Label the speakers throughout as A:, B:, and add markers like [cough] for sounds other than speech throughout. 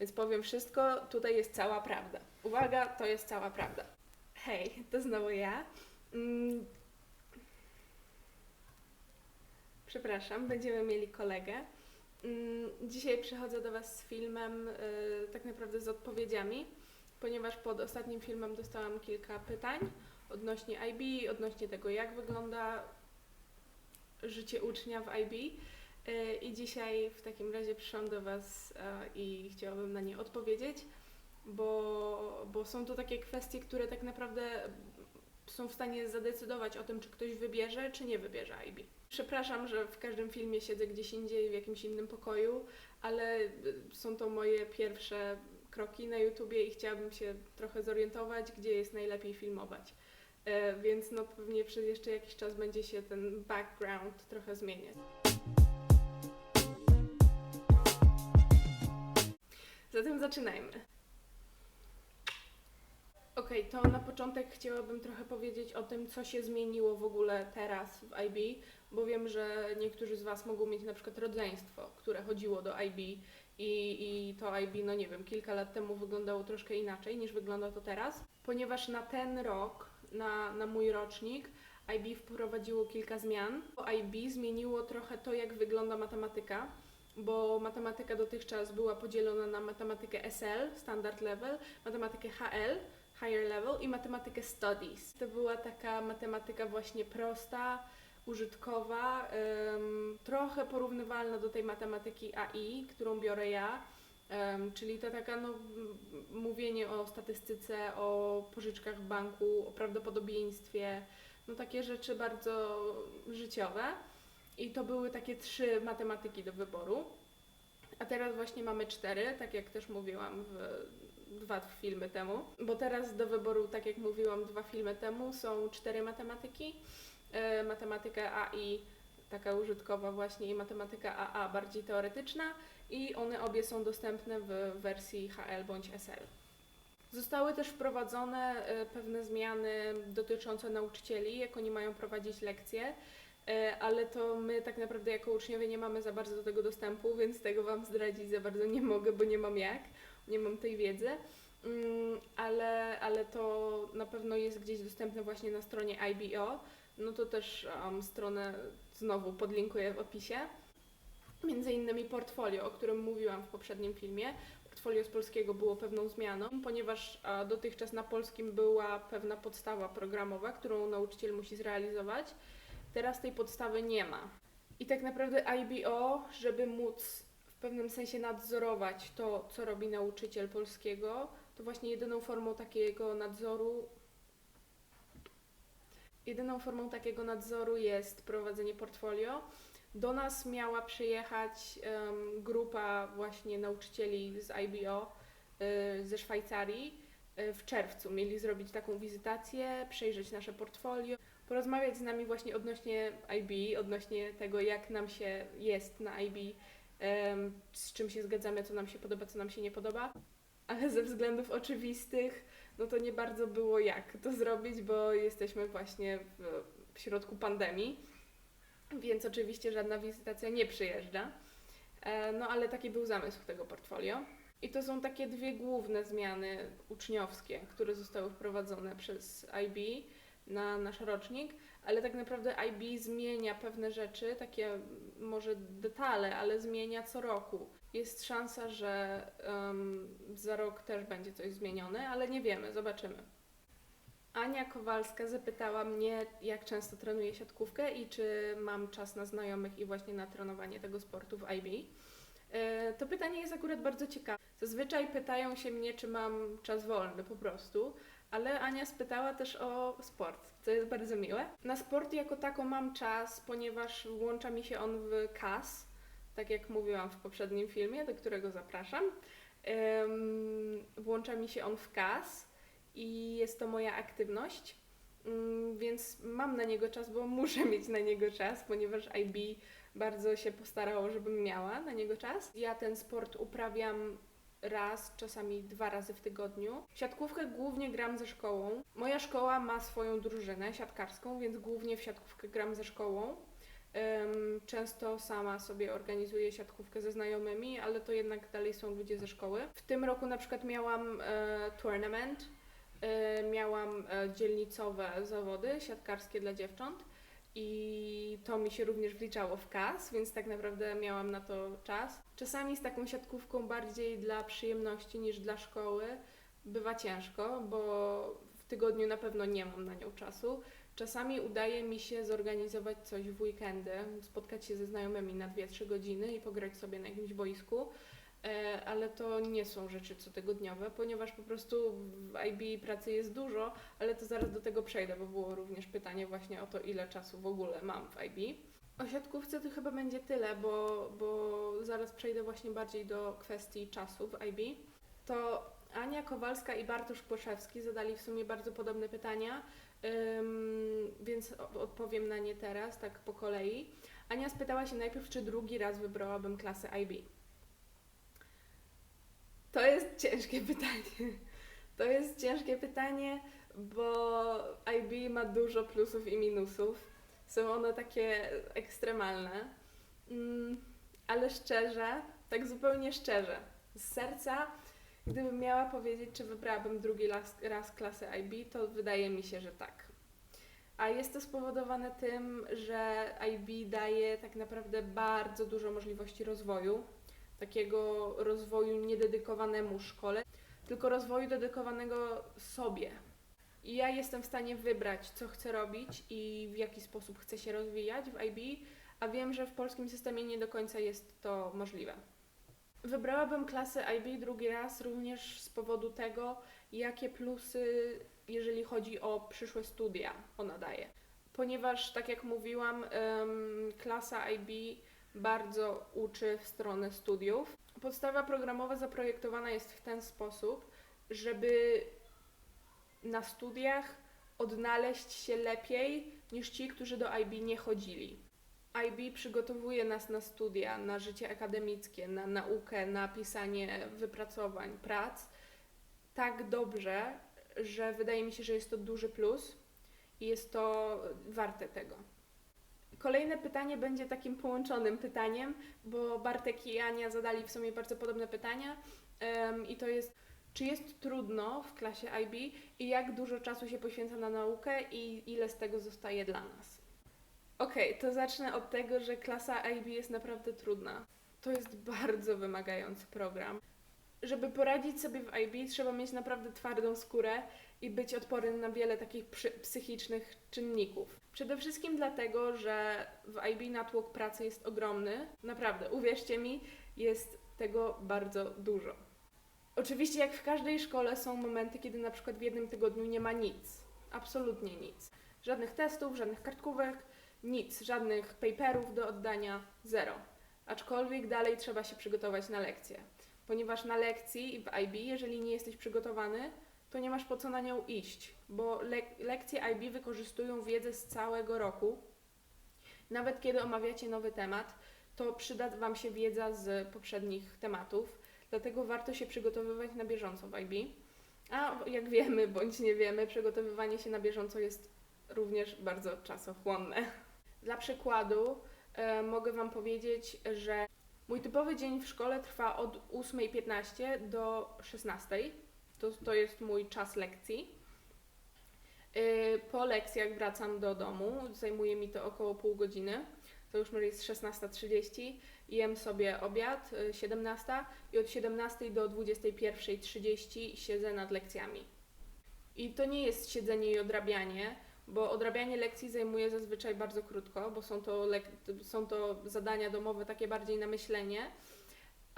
A: więc powiem wszystko, tutaj jest cała prawda. Uwaga, to jest cała prawda. Hej, to znowu ja. Mm. Przepraszam, będziemy mieli kolegę. Mm, Dzisiaj przychodzę do Was z filmem, y, tak naprawdę z odpowiedziami, ponieważ pod ostatnim filmem dostałam kilka pytań odnośnie IB, odnośnie tego, jak wygląda życie ucznia w IB. Y, I dzisiaj w takim razie przyszłam do Was y, i chciałabym na nie odpowiedzieć, bo, bo są to takie kwestie, które tak naprawdę są w stanie zadecydować o tym, czy ktoś wybierze, czy nie wybierze IB. Przepraszam, że w każdym filmie siedzę gdzieś indziej, w jakimś innym pokoju, ale y, są to moje pierwsze kroki na YouTubie i chciałabym się trochę zorientować, gdzie jest najlepiej filmować. E, Więc no pewnie przez jeszcze jakiś czas będzie się ten background trochę zmieniać. Zatem zaczynajmy. Okej, to na początek chciałabym trochę powiedzieć o tym, co się zmieniło w ogóle teraz w IB, bo wiem, że niektórzy z Was mogą mieć na przykład rodzeństwo, które chodziło do IB i, i to IB, no nie wiem, kilka lat temu wyglądało troszkę inaczej niż wygląda to teraz, ponieważ na ten rok, na, na mój rocznik, IB wprowadziło kilka zmian. IB zmieniło trochę to, jak wygląda matematyka, bo matematyka dotychczas była podzielona na matematykę SL, standard level, matematykę HL, higher level i matematykę studies. To była taka matematyka właśnie prosta, użytkowa, em, trochę porównywalna do tej matematyki AI, którą biorę ja. Em, czyli to taka no, mówienie o statystyce, o pożyczkach w banku, o prawdopodobieństwie, no takie rzeczy bardzo życiowe. I to były takie trzy matematyki do wyboru. A teraz właśnie mamy cztery, tak jak też mówiłam w dwa filmy temu. Bo teraz do wyboru, tak jak mówiłam dwa filmy temu, są cztery matematyki. E, matematyka AI taka użytkowa właśnie i matematyka AA bardziej teoretyczna i one obie są dostępne w wersji HL bądź SL. Zostały też wprowadzone e, pewne zmiany dotyczące nauczycieli, jak oni mają prowadzić lekcje, ale to my tak naprawdę jako uczniowie nie mamy za bardzo do tego dostępu, więc tego Wam zdradzić za bardzo nie mogę, bo nie mam jak, nie mam tej wiedzy. Mm, ale, ale to na pewno jest gdzieś dostępne właśnie na stronie IBO. No to też um, stronę znowu podlinkuję w opisie. Między innymi portfolio, o którym mówiłam w poprzednim filmie. Portfolio z polskiego było pewną zmianą, ponieważ a, dotychczas na polskim była pewna podstawa programowa, którą nauczyciel musi zrealizować. Teraz tej podstawy nie ma. I tak naprawdę IBO, żeby móc w pewnym sensie nadzorować to, co robi nauczyciel polskiego, to właśnie jedyną formą takiego nadzoru jedyną formą takiego nadzoru jest prowadzenie portfolio. Do nas miała przyjechać em, grupa właśnie nauczycieli z IBO y, ze Szwajcarii y, w czerwcu. Mieli zrobić taką wizytację, przejrzeć nasze portfolio, porozmawiać z nami właśnie odnośnie IB, odnośnie tego, jak nam się jest na IB, z czym się zgadzamy, co nam się podoba, co nam się nie podoba. Ale ze względów oczywistych, no to nie bardzo było jak to zrobić, bo jesteśmy właśnie w, w środku pandemii, więc oczywiście żadna wizytacja nie przyjeżdża. E, No ale taki był zamysł tego portfolio. I to są takie dwie główne zmiany uczniowskie, które zostały wprowadzone przez IB na nasz rocznik, ale tak naprawdę IB zmienia pewne rzeczy, takie może detale, ale zmienia co roku. Jest szansa, że em, za rok też będzie coś zmienione, ale nie wiemy, zobaczymy. Ania Kowalska zapytała mnie, jak często trenuję siatkówkę i czy mam czas na znajomych i właśnie na trenowanie tego sportu w IB. E, To pytanie jest akurat bardzo ciekawe. Zazwyczaj pytają się mnie, czy mam czas wolny po prostu, ale Ania spytała też o sport, co jest bardzo miłe. Na sport jako tako mam czas, ponieważ włącza mi się on w KAS, tak jak mówiłam w poprzednim filmie, do którego zapraszam. Włącza mi się on w KAS i jest to moja aktywność, Mm, więc mam na niego czas, bo muszę mieć na niego czas, ponieważ IB bardzo się postarało, żebym miała na niego czas. Ja ten sport uprawiam raz, czasami dwa razy w tygodniu. Siatkówkę głównie gram ze szkołą. Moja szkoła ma swoją drużynę siatkarską, więc głównie w siatkówkę gram ze szkołą. Często sama sobie organizuję siatkówkę ze znajomymi, ale to jednak dalej są ludzie ze szkoły. W tym roku na przykład miałam e, tournament, e, miałam e, dzielnicowe zawody siatkarskie dla dziewcząt i to mi się również wliczało w kas, więc tak naprawdę miałam na to czas. Czasami z taką siatkówką bardziej dla przyjemności niż dla szkoły bywa ciężko, bo w tygodniu na pewno nie mam na nią czasu. Czasami udaje mi się zorganizować coś w weekendy, spotkać się ze znajomymi na 2-3 godziny i pograć sobie na jakimś boisku, ale to nie są rzeczy cotygodniowe, ponieważ po prostu w IB pracy jest dużo, ale to zaraz do tego przejdę, bo było również pytanie właśnie o to, ile czasu w ogóle mam w IB. O siatkówce to chyba będzie tyle, bo, bo zaraz przejdę właśnie bardziej do kwestii czasu w IB. To Ania Kowalska i Bartosz Płoszewski zadali w sumie bardzo podobne pytania, więc odpowiem na nie teraz, tak po kolei. Ania spytała się najpierw, czy drugi raz wybrałabym klasę IB. To jest ciężkie pytanie. To jest ciężkie pytanie, bo IB ma dużo plusów i minusów. Są one takie ekstremalne. Mm, ale szczerze, tak zupełnie szczerze, z serca, gdybym miała powiedzieć, czy wybrałabym drugi raz, raz klasę IB, to wydaje mi się, że tak. A jest to spowodowane tym, że IB daje tak naprawdę bardzo dużo możliwości rozwoju, takiego rozwoju niededykowanemu szkole, tylko rozwoju dedykowanego sobie. I ja jestem w stanie wybrać, co chcę robić i w jaki sposób chcę się rozwijać w IB, a wiem, że w polskim systemie nie do końca jest to możliwe. Wybrałabym klasę IB drugi raz również z powodu tego, jakie plusy, jeżeli chodzi o przyszłe studia, ona daje. Ponieważ, tak jak mówiłam, klasa IB bardzo uczy w stronę studiów. Podstawa programowa zaprojektowana jest w ten sposób, żeby na studiach odnaleźć się lepiej niż ci, którzy do IB nie chodzili. IB przygotowuje nas na studia, na życie akademickie, na naukę, na pisanie wypracowań, prac tak dobrze, że wydaje mi się, że jest to duży plus i jest to warte tego. Kolejne pytanie będzie takim połączonym pytaniem, bo Bartek i Ania zadali w sumie bardzo podobne pytania em, i to jest, czy jest trudno w klasie IB i jak dużo czasu się poświęca na naukę i ile z tego zostaje dla nas? Okej, to zacznę od tego, że klasa IB jest naprawdę trudna. To jest bardzo wymagający program. Żeby poradzić sobie w IB, trzeba mieć naprawdę twardą skórę i być odpornym na wiele takich psychicznych czynników. Przede wszystkim dlatego, że w IB natłok pracy jest ogromny. Naprawdę, uwierzcie mi, jest tego bardzo dużo. Oczywiście, jak w każdej szkole, są momenty, kiedy na przykład w jednym tygodniu nie ma nic. Absolutnie nic. Żadnych testów, żadnych kartkówek, nic, żadnych paperów do oddania, zero. Aczkolwiek dalej trzeba się przygotować na lekcje, ponieważ na lekcji w IB, jeżeli nie jesteś przygotowany, to nie masz po co na nią iść, bo lek- lekcje IB wykorzystują wiedzę z całego roku. Nawet kiedy omawiacie nowy temat, to przyda Wam się wiedza z poprzednich tematów, dlatego warto się przygotowywać na bieżąco w IB. A jak wiemy bądź nie wiemy, przygotowywanie się na bieżąco jest również bardzo czasochłonne. Dla przykładu e, mogę Wam powiedzieć, że mój typowy dzień w szkole trwa od 8.15 do 16.00. To, to jest mój czas lekcji. E, po lekcjach wracam do domu, zajmuje mi to około pół godziny. To już jest 16.30. Jem sobie obiad, e, 17 i od 17 do 21.30 siedzę nad lekcjami. I to nie jest siedzenie i odrabianie, bo odrabianie lekcji zajmuje zazwyczaj bardzo krótko, bo są to, są to zadania domowe takie bardziej na myślenie,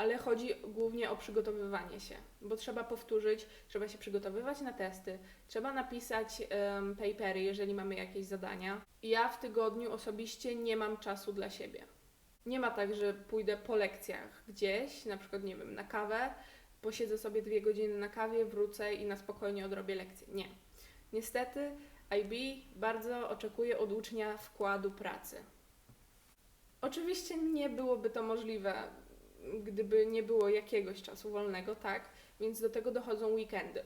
A: ale chodzi głównie o przygotowywanie się, bo trzeba powtórzyć, trzeba się przygotowywać na testy, trzeba napisać em, papery, jeżeli mamy jakieś zadania. Ja w tygodniu osobiście nie mam czasu dla siebie. Nie ma tak, że pójdę po lekcjach gdzieś, na przykład, nie wiem, na kawę, posiedzę sobie dwie godziny na kawie, wrócę i na spokojnie odrobię lekcję. Nie. Niestety IB bardzo oczekuje od ucznia wkładu pracy. Oczywiście nie byłoby to możliwe, gdyby nie było jakiegoś czasu wolnego, tak? Więc do tego dochodzą weekendy.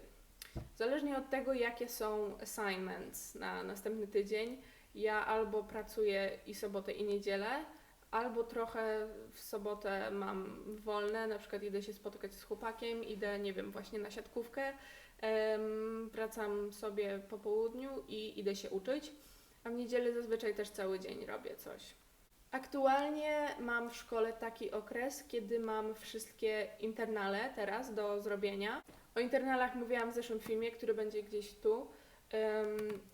A: Zależnie od tego, jakie są assignments na następny tydzień, ja albo pracuję i sobotę i niedzielę, albo trochę w sobotę mam wolne, na przykład idę się spotykać z chłopakiem, idę, nie wiem, właśnie na siatkówkę, em, wracam sobie po południu i idę się uczyć, a w niedzielę zazwyczaj też cały dzień robię coś. Aktualnie mam w szkole taki okres, kiedy mam wszystkie internale teraz do zrobienia. O internalach mówiłam w zeszłym filmie, który będzie gdzieś tu.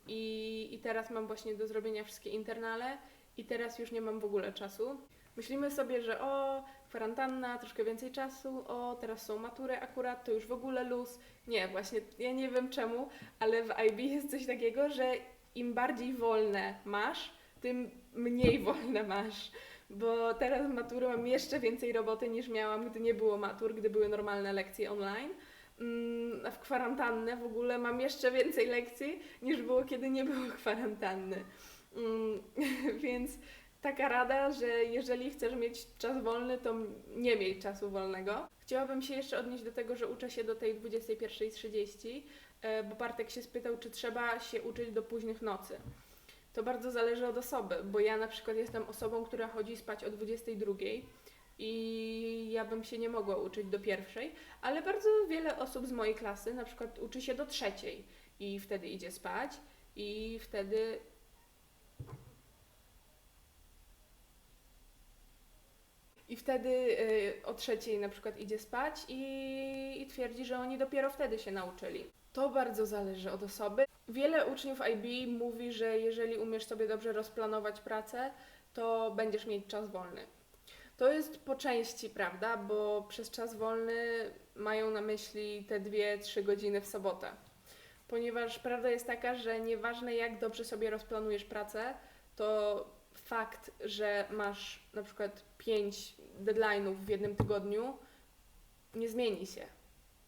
A: I, I teraz mam właśnie do zrobienia wszystkie internale i teraz już nie mam w ogóle czasu. Myślimy sobie, że o, kwarantanna, troszkę więcej czasu, o, teraz są matury akurat, to już w ogóle luz. Nie, właśnie, ja nie wiem czemu, ale w IB jest coś takiego, że im bardziej wolne masz, tym mniej [laughs] wolne masz. Bo teraz w matury mam jeszcze więcej roboty niż miałam, gdy nie było matur, gdy były normalne lekcje online. Mm, w kwarantannę w ogóle mam jeszcze więcej lekcji niż było, kiedy nie było [laughs] kwarantanny. Mm, [laughs] Więc taka rada, że jeżeli chcesz mieć czas wolny, to nie miej czasu wolnego. Chciałabym się jeszcze odnieść do tego, że uczę się do tej 21.30, e, bo Bartek się spytał, czy trzeba się uczyć do późnych nocy. To bardzo zależy od osoby, bo ja na przykład jestem osobą, która chodzi spać o 22 i ja bym się nie mogła uczyć do pierwszej, ale bardzo wiele osób z mojej klasy na przykład uczy się do trzeciej i wtedy idzie spać i wtedy I wtedy y, o trzeciej na przykład idzie spać i, i twierdzi, że oni dopiero wtedy się nauczyli. To bardzo zależy od osoby. Wiele uczniów IB mówi, że jeżeli umiesz sobie dobrze rozplanować pracę, to będziesz mieć czas wolny. To jest po części prawda, bo przez czas wolny mają na myśli te 2-3 godziny w sobotę. Ponieważ prawda jest taka, że nieważne jak dobrze sobie rozplanujesz pracę, to fakt, że masz na przykład 5 deadline'ów w jednym tygodniu, nie zmieni się.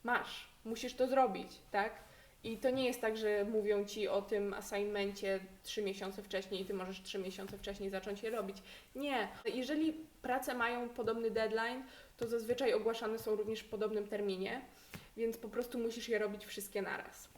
A: Masz, musisz to zrobić, tak? I to nie jest tak, że mówią ci o tym assignmencie 3 miesiące wcześniej i ty możesz 3 miesiące wcześniej zacząć je robić. Nie. Jeżeli prace mają podobny deadline, to zazwyczaj ogłaszane są również w podobnym terminie, więc po prostu musisz je robić wszystkie naraz.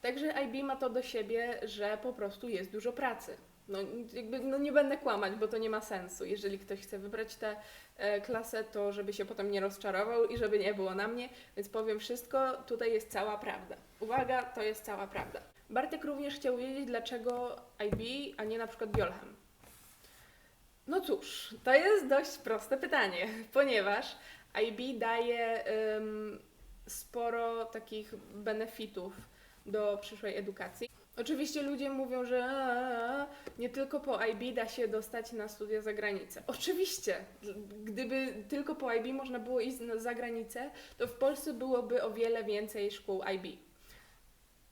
A: Także IB ma to do siebie, że po prostu jest dużo pracy. No, jakby, no nie będę kłamać, bo to nie ma sensu. Jeżeli ktoś chce wybrać tę e, klasę, to żeby się potem nie rozczarował i żeby nie było na mnie, więc powiem wszystko, tutaj jest cała prawda. Uwaga, to jest cała prawda. Bartek również chciał wiedzieć, dlaczego IB, a nie na przykład Biolchem. No cóż, to jest dość proste pytanie, [laughs] ponieważ IB daje ym, sporo takich benefitów do przyszłej edukacji. Oczywiście ludzie mówią, że a, nie tylko po IB da się dostać na studia za granicę. Oczywiście, gdyby tylko po IB można było iść za granicę, to w Polsce byłoby o wiele więcej szkół IB.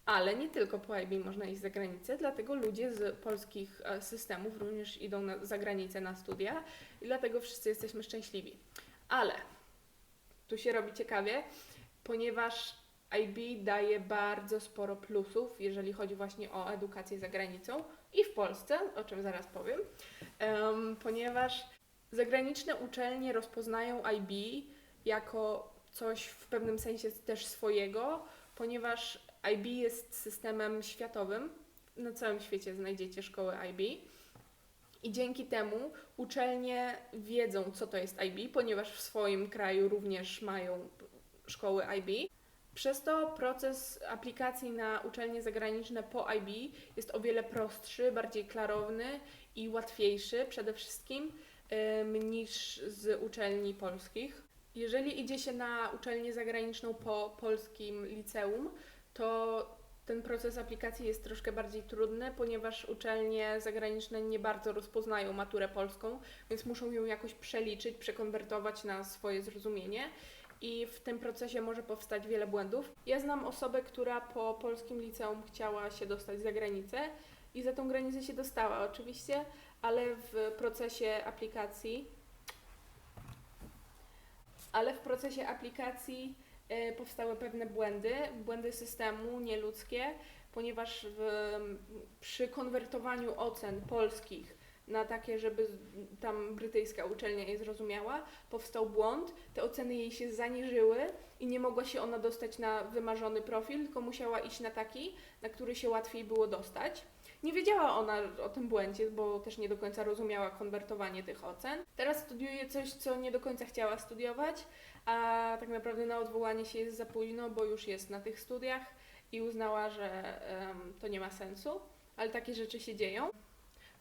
A: Ale nie tylko po IB można iść za granicę, dlatego ludzie z polskich e, systemów również idą na, za granicę na studia i dlatego wszyscy jesteśmy szczęśliwi. Ale tu się robi ciekawie, ponieważ IB daje bardzo sporo plusów, jeżeli chodzi właśnie o edukację za granicą i w Polsce, o czym zaraz powiem, em, ponieważ zagraniczne uczelnie rozpoznają IB jako coś w pewnym sensie też swojego, ponieważ IB jest systemem światowym. Na całym świecie znajdziecie szkoły IB. I dzięki temu uczelnie wiedzą, co to jest IB, ponieważ w swoim kraju również mają szkoły IB. Przez to proces aplikacji na uczelnie zagraniczne po IB jest o wiele prostszy, bardziej klarowny i łatwiejszy przede wszystkim niż z uczelni polskich. Jeżeli idzie się na uczelnię zagraniczną po polskim liceum, to ten proces aplikacji jest troszkę bardziej trudny, ponieważ uczelnie zagraniczne nie bardzo rozpoznają maturę polską, więc muszą ją jakoś przeliczyć, przekonwertować na swoje zrozumienie i w tym procesie może powstać wiele błędów. Ja znam osobę, która po polskim liceum chciała się dostać za granicę i za tą granicę się dostała oczywiście, ale w procesie aplikacji ale w procesie aplikacji e, powstały pewne błędy, błędy systemu nieludzkie, ponieważ w, przy konwertowaniu ocen polskich na takie, żeby tam brytyjska uczelnia je zrozumiała, powstał błąd, te oceny jej się zaniżyły i nie mogła się ona dostać na wymarzony profil, tylko musiała iść na taki, na który się łatwiej było dostać. Nie wiedziała ona o tym błędzie, bo też nie do końca rozumiała konwertowanie tych ocen. Teraz studiuje coś, co nie do końca chciała studiować, a tak naprawdę na odwołanie się jest za późno, bo już jest na tych studiach i uznała, że em, to nie ma sensu, ale takie rzeczy się dzieją.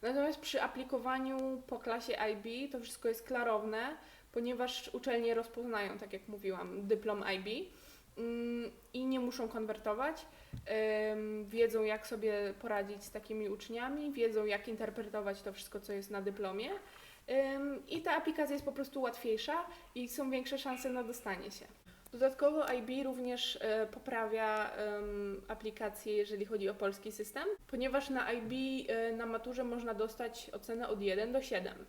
A: Natomiast przy aplikowaniu po klasie IB to wszystko jest klarowne, ponieważ uczelnie rozpoznają, tak jak mówiłam, dyplom IB mm, i nie muszą konwertować. Wiedzą, jak sobie poradzić z takimi uczniami, wiedzą, jak interpretować to wszystko, co jest na dyplomie. I ta aplikacja jest po prostu łatwiejsza i są większe szanse na dostanie się. Dodatkowo IB również e, poprawia aplikację, jeżeli chodzi o polski system, ponieważ na IB e, na maturze można dostać ocenę od 1 do 7.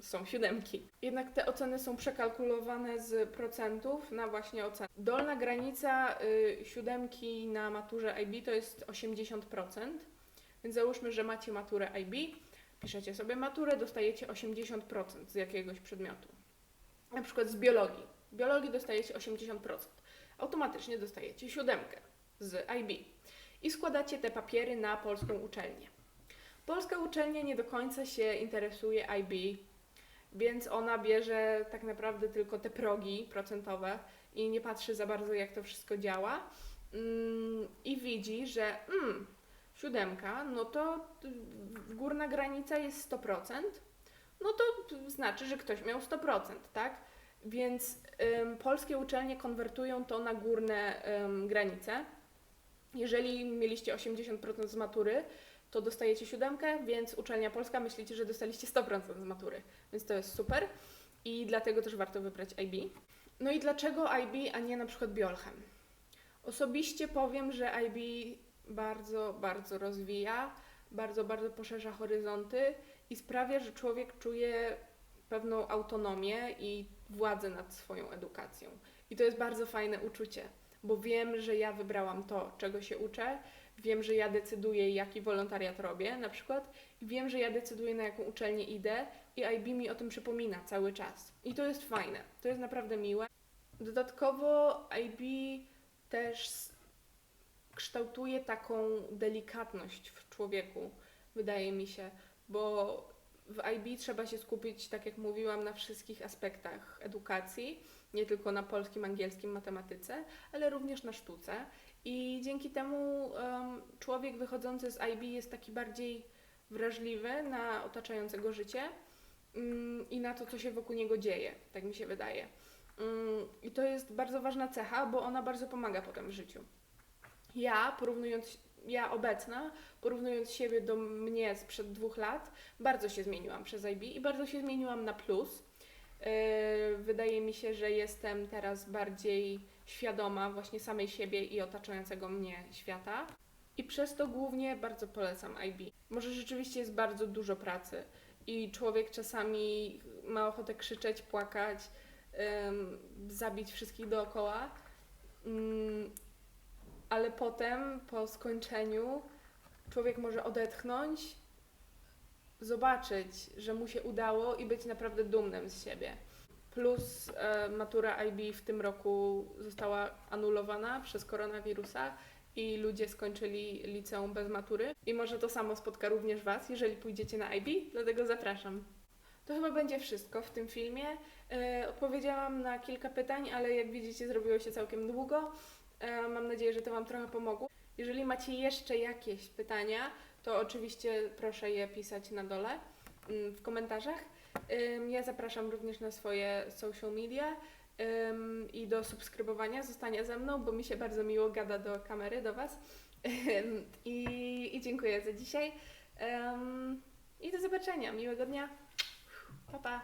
A: Są siódemki. Jednak te oceny są przekalkulowane z procentów na właśnie ocenę. Dolna granica y, siódemki na maturze IB to jest 80%. Więc załóżmy, że macie maturę IB, piszecie sobie maturę, dostajecie 80% z jakiegoś przedmiotu. Na przykład z biologii. Biologii dostajecie 80%. Automatycznie dostajecie siódemkę z IB. I składacie te papiery na polską uczelnię. Polska uczelnia nie do końca się interesuje IB, więc ona bierze tak naprawdę tylko te progi procentowe i nie patrzy za bardzo, jak to wszystko działa. Mm, I widzi, że mm, siódemka, no to górna granica jest 100%, no to znaczy, że ktoś miał 100%, tak? Więc ym, polskie uczelnie konwertują to na górne ym, granice. Jeżeli mieliście 80% z matury, to dostajecie siódemkę, więc uczelnia polska myślicie, że dostaliście 100% z matury. Więc to jest super i dlatego też warto wybrać IB. No i dlaczego IB, a nie na przykład Biolchem? Osobiście powiem, że IB bardzo, bardzo rozwija, bardzo, bardzo poszerza horyzonty i sprawia, że człowiek czuje pewną autonomię i władzę nad swoją edukacją. I to jest bardzo fajne uczucie, bo wiem, że ja wybrałam to, czego się uczę, wiem, że ja decyduję, jaki wolontariat robię na przykład, i wiem, że ja decyduję, na jaką uczelnię idę, i IB mi o tym przypomina cały czas. I to jest fajne, to jest naprawdę miłe. Dodatkowo IB też kształtuje taką delikatność w człowieku, wydaje mi się, bo w IB trzeba się skupić, tak jak mówiłam, na wszystkich aspektach edukacji, nie tylko na polskim, angielskim, matematyce, ale również na sztuce. I dzięki temu em, człowiek wychodzący z IB jest taki bardziej wrażliwy na otaczającego życie mm, i na to, co się wokół niego dzieje, tak mi się wydaje. Mm, I to jest bardzo ważna cecha, bo ona bardzo pomaga potem w życiu. Ja, porównując, ja obecna, porównując siebie do mnie sprzed dwóch lat, bardzo się zmieniłam przez IB i bardzo się zmieniłam na plus. Yy, Wydaje mi się, że jestem teraz bardziej świadoma właśnie samej siebie i otaczającego mnie świata. I przez to głównie bardzo polecam IB. Może rzeczywiście jest bardzo dużo pracy i człowiek czasami ma ochotę krzyczeć, płakać, zabić wszystkich dookoła. Ale potem, po skończeniu, człowiek może odetchnąć, zobaczyć, że mu się udało i być naprawdę dumnym z siebie. Plus e, matura IB w tym roku została anulowana przez koronawirusa i ludzie skończyli liceum bez matury. I może to samo spotka również Was, jeżeli pójdziecie na IB, dlatego zapraszam. To chyba będzie wszystko w tym filmie. E, odpowiedziałam na kilka pytań, ale jak widzicie, zrobiło się całkiem długo. E, mam nadzieję, że to Wam trochę pomogło. Jeżeli macie jeszcze jakieś pytania, to oczywiście proszę je pisać na dole mm, w komentarzach. Ja zapraszam również na swoje social media i do subskrybowania, zostania ze mną, bo mi się bardzo miło gada do kamery, do Was. I, i dziękuję za dzisiaj. I do zobaczenia. Miłego dnia. Pa, pa.